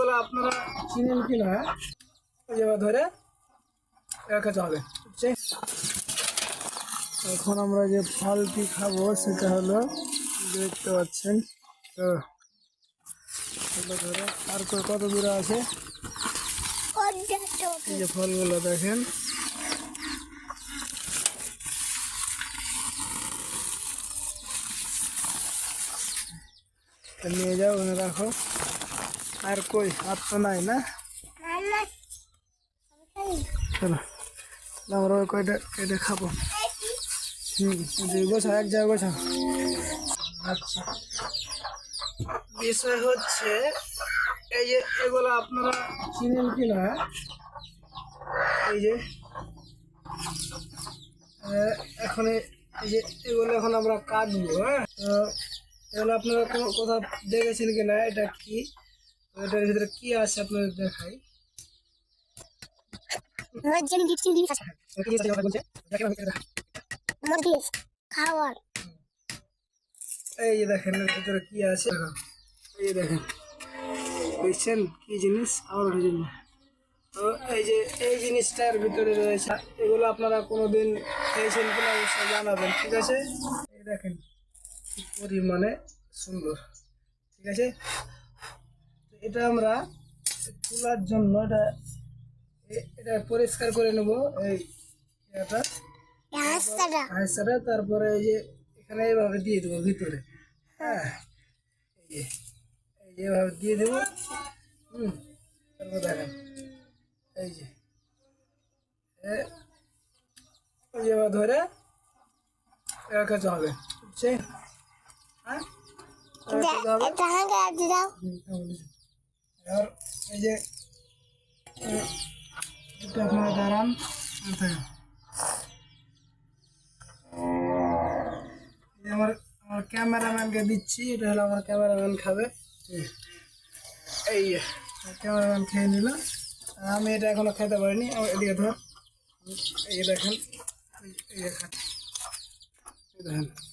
এগুলো আপনারা চিনেন কি না যেভাবে ধরে খেতে হবে বুঝছে এখন আমরা যে ফলটি খাব সেটা হলো, দেখতে পাচ্ছেন, তো এগুলো ধরে, আর কই কত দূরে আছে? এই যে ফলগুলো দেখেন। তো নিয়ে যাও, ওখানে রাখো। আর কই? আর তো নাই না? চলো। আমরা ওই কয়টা কেটে খাব? হুম দুই গোছা এক জায়গায় বছর আচ্ছা। বিষয় হচ্ছে, এই যে এগুলো আপনারা চিনেন কি না? এই যে এখন এই যে এগুলো এখন আমরা কাটবো হ্যাঁ? এগুলো আপনারা কোথাও দেখেছেন কি না? এটা কি? এটার ভিতরে কি আছে আপনাদের দেখাই। খাওয়ার। এই যে দেখেন এর ভিতরে কি আছে? এই যে দেখেন। দেখছেন কি জিনিস? তো এই যে এই জিনিসটার ভিতরে রয়েছে এগুলো আপনারা কোনোদিন খেয়েছেন কিনা অবশ্যই জানাবেন ঠিক আছে? এই দেখেন পরিমাণে সুন্দর। ঠিক আছে? এটা আমরা তোলার জন্য এটা এটা পরিষ্কার করে নেব এই এটা রাস্তাটা। তারপরে এই যে এখানে এইভাবে দিয়ে দেবো ভিতরে। হ্যাঁ এই যে এই এভাবে দিয়ে দেবো। হুম তারপর দেখেন এই যে এ- এই যে এভাবে ধরে রাখাতে হবে বুঝছে হ্যাঁ এটা হাঁকে দাও। আর এই যে আপনারা দাঁড়ান থাকেন। আমার আমার ক্যামেরাম্যানকে দিচ্ছি, এটা হলো আমার ক্যামেরাম্যান খাবে। এই ক্যামেরাম্যান খেয়ে নিল। আমি এটা এখনও খেতে পারিনি। আমার এদিকে ধর এই দেখেন, এই যে- এই যে খান। এই দেখেন।